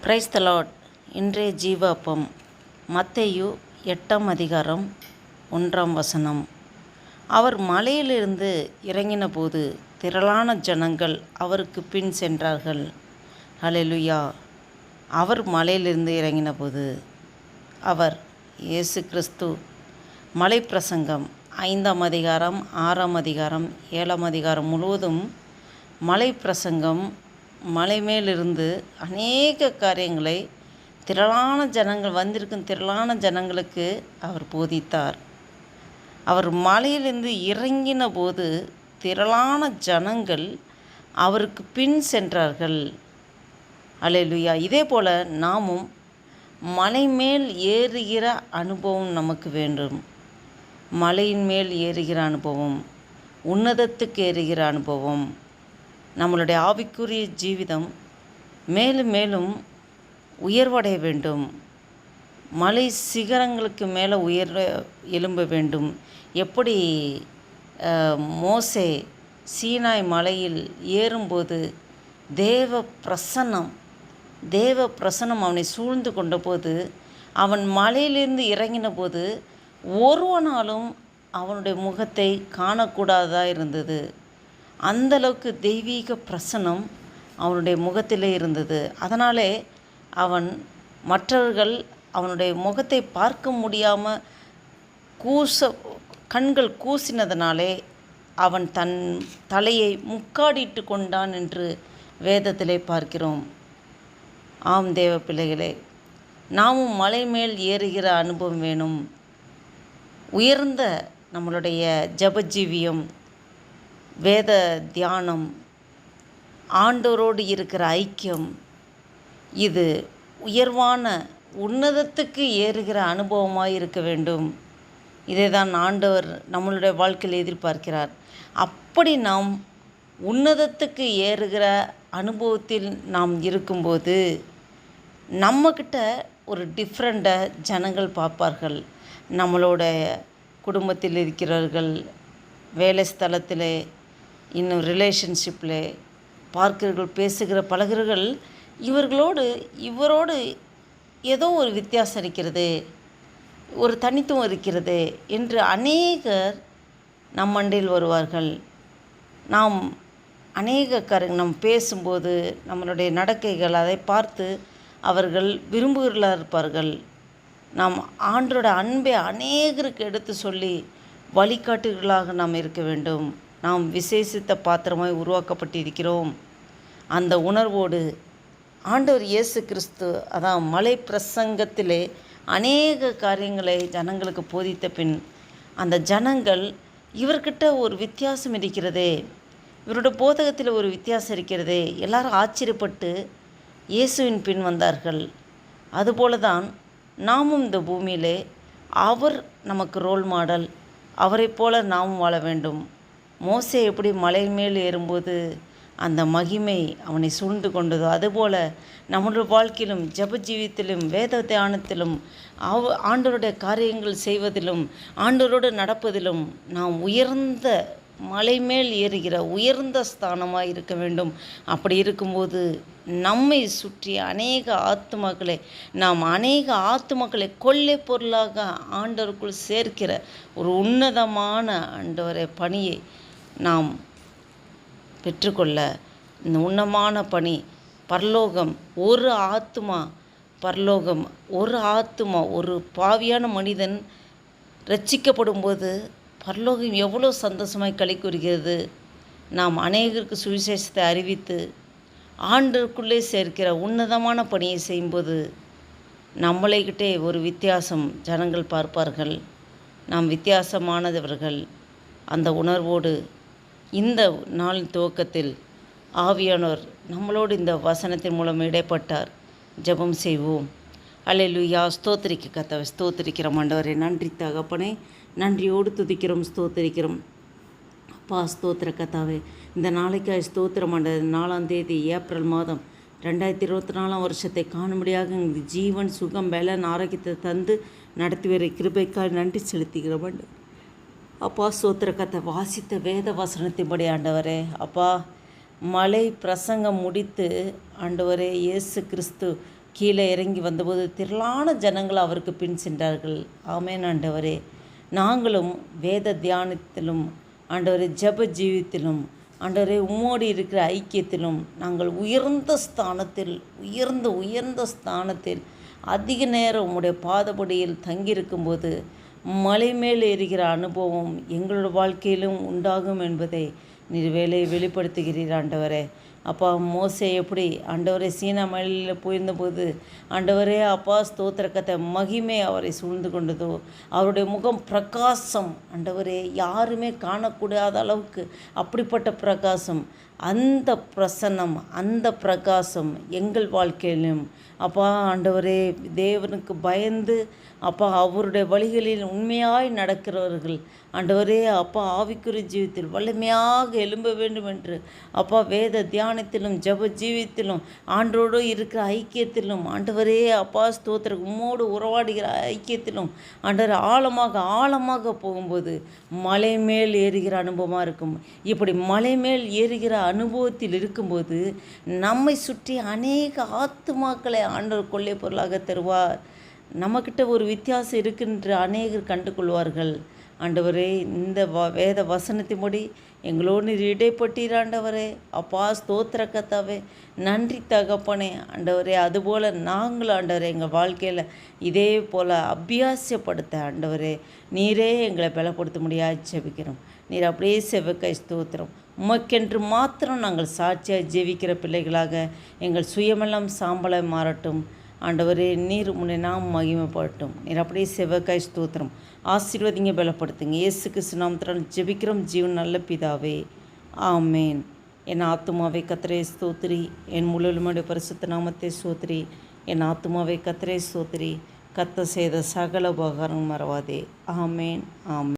Price இன்றைய ஜீவப்பம். மத்தையு எட்டாம் அதிகாரம் ஒன்றாம் வசனம். அவர் மலையிலிருந்து இறங்கின போது திரளான ஜனங்கள் அவருக்கு பின் சென்றார்கள். ஹலெலுயா அவர் மலையிலிருந்து இறங்கின போது அவர் இயேசு கிறிஸ்து. மலை பிரசங்கம் ஐந்தாம் அதிகாரம் ஆறாம் அதிகாரம் ஏழாம் அதிகாரம் முழுவதும் மலை பிரசங்கம் மலை மேலிருந்து அநேக காரியங்களை திரளான ஜனங்கள் வந்திருக்கும் திரளான ஜனங்களுக்கு அவர் போதித்தார். அவர் மலையிலிருந்து இறங்கின போது திரளான ஜனங்கள் அவருக்கு பின் சென்றார்கள். அலையலுயா இதே போல் நாமும் மலை மேல் ஏறுகிற அனுபவம் நமக்கு வேண்டும். மலையின் மேல் ஏறுகிற அனுபவம் உன்னதத்துக்கு ஏறுகிற அனுபவம் நம்மளுடைய ஆவிக்குரிய ஜீவிதம் மேலும் மேலும் உயர்வடைய வேண்டும். மலை சிகரங்களுக்கு மேலே உயர் எழும்ப வேண்டும். எப்படி மோசே சீனாய் மலையில் ஏறும்போது தேவ பிரசன்னம் தேவ பிரசன்னம் அவனை சூழ்ந்து கொண்டபோது அவன் மலையிலிருந்து இறங்கின போது ஒருவனாலும் அவனுடைய முகத்தை காணக்கூடாதாக இருந்தது. அந்த அளவுக்கு தெய்வீக பிரசன்னம் அவனுடைய முகத்திலே இருந்தது. அதனாலே அவன் மற்றவர்கள் அவனுடைய முகத்தை பார்க்க முடியாமல் கூச கண்கள் கூசினதனாலே அவன் தன் தலையை முக்காடிட்டு கொண்டான் என்று வேதத்திலே பார்க்கிறோம். ஆம் தேவ பிள்ளைகளே நாமும் மலை மேல் ஏறுகிற அனுபவம் வேணும். உயர்ந்த நம்மளுடைய ஜபஜீவியம் வேத தியானம் ஆண்டோரோடு இருக்கிற ஐக்கியம் இது உயர்வான உன்னதத்துக்கு ஏறுகிற அனுபவமாக இருக்க வேண்டும். இதை தான் ஆண்டவர் நம்மளுடைய வாழ்க்கையில் எதிர்பார்க்கிறார். அப்படி நாம் உன்னதத்துக்கு ஏறுகிற அனுபவத்தில் நாம் இருக்கும்போது நம்மக்கிட்ட ஒரு டிஃப்ரெண்ட்டை ஜனங்கள் பார்ப்பார்கள். நம்மளோட குடும்பத்தில் இருக்கிறவர்கள் வேலை ஸ்தலத்தில் இன்னும் ரிலேஷன்ஷிப்பில் பார்க்கிறீர்கள் பேசுகிற பழகிறவர்கள் இவர்களோடு இவரோடு ஏதோ ஒரு வித்தியாசம் இருக்கிறது ஒரு தனித்துவம் இருக்கிறது என்று அநேகர் நம் மண்டையில் வருவார்கள். நாம் அநேக கரு நம் பேசும்போது நம்மளுடைய நடக்கைகள் அதை பார்த்து அவர்கள் விரும்புகிறார் இருப்பார்கள். நாம் ஆண்டோட அன்பை அநேகருக்கு எடுத்து சொல்லி வழிகாட்டுகளாக நாம் இருக்க வேண்டும். நாம் விசேஷித்த பாத்திரமாய் உருவாக்கப்பட்டிருக்கிறோம். அந்த உணர்வோடு ஆண்டவர் இயேசு கிறிஸ்து அதான் மலை பிரசங்கத்திலே அநேக காரியங்களை ஜனங்களுக்கு போதித்த பின் அந்த ஜனங்கள் இவர்கிட்ட ஒரு வித்தியாசம் இருக்கிறதே இவரோட போதகத்தில் ஒரு வித்தியாசம் இருக்கிறதே. எல்லாரும் ஆச்சரியப்பட்டு இயேசுவின் பின் வந்தார்கள். அதுபோல தான் நாமும் இந்த பூமியிலே அவர் நமக்கு ரோல் மாடல் அவரைப் போல நாமும் வாழ வேண்டும். மோசே எப்படி மலை மேல் ஏறும்போது அந்த மகிமை அவனை சூழ்ந்து கொண்டதோ அதுபோல நம்முடைய வாழ்க்கையிலும் ஜப ஜீவித்திலும் வேத தியானத்திலும் அவ ஆண்டவருடைய காரியங்கள் செய்வதிலும் ஆண்டவரோடு நடப்பதிலும் நாம் உயர்ந்த மலை மேல் ஏறுகிற உயர்ந்த ஸ்தானமாக இருக்க வேண்டும். அப்படி இருக்கும்போது நம்மை சுற்றி அநேக ஆத்துமாக்களை நாம் அநேக ஆத்துமாக்களை கொள்ளை பொருளாக ஆண்டவருக்குள் சேர்க்கிற ஒரு உன்னதமான ஆண்டவரை பணியை நாம் பெற்றுக்கொள்ள இந்த உன்னமான பணி பரலோகம் ஒரு ஆத்துமா பரலோகம் ஒரு ஆத்துமா ஒரு பாவியான மனிதன் ரட்சிக்கப்படும்போது பரலோகம் எவ்வளோ சந்தோஷமாய் களி கூறுகிறது. நாம் அநேகருக்கு சுவிசேஷத்தை அறிவித்து ஆண்டுக்குள்ளே சேர்க்கிற உன்னதமான பணியை செய்யும்போது நம்மளைக்கிட்டே ஒரு வித்தியாசம் ஜனங்கள் பார்ப்பார்கள். நாம் வித்தியாசமானவர்கள். அந்த உணர்வோடு இந்த நாளின் துவக்கத்தில் ஆவியானோர் நம்மளோடு இந்த வசனத்தின் மூலம் இடைப்பட்டார். ஜெபம் செய்வோம். அலையலுயா ஸ்தோத்திரிக்க கத்தவை ஸ்தோத்திரிக்கிறோம் ஆண்டவரே. நன்றி தகப்பனே. நன்றியோடு துதிக்கிறோம் ஸ்தோத்திரிக்கிறோம். அப்பா ஸ்தோத்திர கத்தாவே இந்த நாளைக்காய் ஸ்தோத்திரம் ஆண்டது நாலாம் தேதி ஏப்ரல் மாதம் ரெண்டாயிரத்தி இருபத்தி நாலாம் வருஷத்தை காணும்படியாக எங்களுக்கு ஜீவன் சுகம் பலன் ஆரோக்கியத்தை தந்து நடத்தி வர கிருபைக்காய் நன்றி செலுத்துகிறோம் ஆண்டு அப்பா சோத்திர கத்தை வாசித்த வேத வசனத்தின்படி ஆண்டவரே அப்பா மலை பிரசங்கம் முடித்து ஆண்டவரே இயேசு கிறிஸ்து கீழே இறங்கி வந்தபோது திரளான ஜனங்கள் அவருக்கு பின் சென்றார்கள். ஆமேன் ஆண்டவரே. நாங்களும் வேத தியானத்திலும் ஆண்டவரே ஜப ஜீவித்திலும் ஆண்டவரே உம்மோடு இருக்கிற ஐக்கியத்திலும் நாங்கள் உயர்ந்த ஸ்தானத்தில் உயர்ந்த உயர்ந்த ஸ்தானத்தில் அதிக நேரம் உம்முடைய பாதபடியில் தங்கியிருக்கும்போது மலை மேல் ஏறுகிற அனுபவம் எங்களோட வாழ்க்கையிலும் உண்டாகும் என்பதை நீர் வேலையை வெளிப்படுத்துகிறீர் ஆண்டவரே. அப்பா மோசே எப்படி ஆண்டவரே சீனா மலையில் போயிருந்தபோது ஆண்டவரே அப்பா ஸ்தோத்திரக்கத்தை மகிமை அவரை சூழ்ந்து கொண்டதோ அவருடைய முகம் பிரகாசம். ஆண்டவரே யாருமே காணக்கூடாத அளவுக்கு அப்படிப்பட்ட பிரகாசம். அந்த பிரசன்னம் அந்த பிரகாசம் எங்கள் வாழ்க்கையிலும். அப்பா ஆண்டவரே தேவனுக்கு பயந்து அப்பா அவருடைய வழிகளில் உண்மையாய் நடக்கிறவர்கள். ஆண்டவரே அப்பா ஆவிக்குறி ஜீவித்தில் வலிமையாக எழும்ப வேண்டும் என்று அப்பா வேத தியானத்திலும் ஜப ஜீவித்திலும் ஆண்டோடு இருக்கிற ஐக்கியத்திலும் ஆண்டவரே அப்பா ஸ்தோத்திர உம்மோடு உறவாடுகிற ஐக்கியத்திலும் ஆண்டவர் ஆழமாக ஆழமாக போகும்போது மலை மேல் ஏறுகிற அனுபவமாக இருக்கும். இப்படி மலை மேல் ஏறுகிற அனுபவத்தில் இருக்கும்போது நம்மை சுற்றி அநேக ஆத்துமாக்களை ஆண்டவர் கொள்ளை பொருளாக தருவார். நம்மக்கிட்ட ஒரு வித்தியாசம் இருக்குன்ற அநேகர் கண்டுகொள்வார்கள். ஆண்டவரே இந்த வ வேத வசனத்தின்படி எங்களோடு நீர் இடைப்பட்டீர் ஆண்டவரே. அப்பா ஸ்தோத்திர கத்தாவே நன்றி தகப்பனே. ஆண்டவரே அதுபோல் நாங்கள் ஆண்டவரே எங்கள் வாழ்க்கையில் இதே போல் அபியாசப்படுத்த ஆண்டவரே நீரே எங்களை பலப்படுத்த முடியாது ஜெபிக்கிறோம். நீர் அப்படியே செவக்கை ஸ்தோத்திரம். உமக்கென்று மாத்திரம் நாங்கள் சாட்சியாக ஜெபிக்கிற பிள்ளைகளாக எங்கள் சுயமெல்லாம் சாம்பலாய் மாறட்டும். ஆண்டவரே நீர் முன்னே நாம் மகிமைப்பட்டும் நீர் அப்படியே செவக்காய் ஸ்தோத்திரம். ஆசீர்வதிங்க பலப்படுத்துங்க. இயேசு கிறிஸ்து நாமத்தினால் ஜெபிக்கிறோம். ஜீவன் நல்ல பிதாவே. ஆமேன். என் ஆத்துமாவை கத்திரே ஸ்தோத்திரி. என் முழுவலுமடைய பரிசுத்த நாமத்தை ஸ்தோத்திரி. என் ஆத்துமாவை கத்திரே ஸ்தோத்திரி. கத்த செய்த சகல உபகாரம் மறவாதே. ஆமேன். ஆமேன்.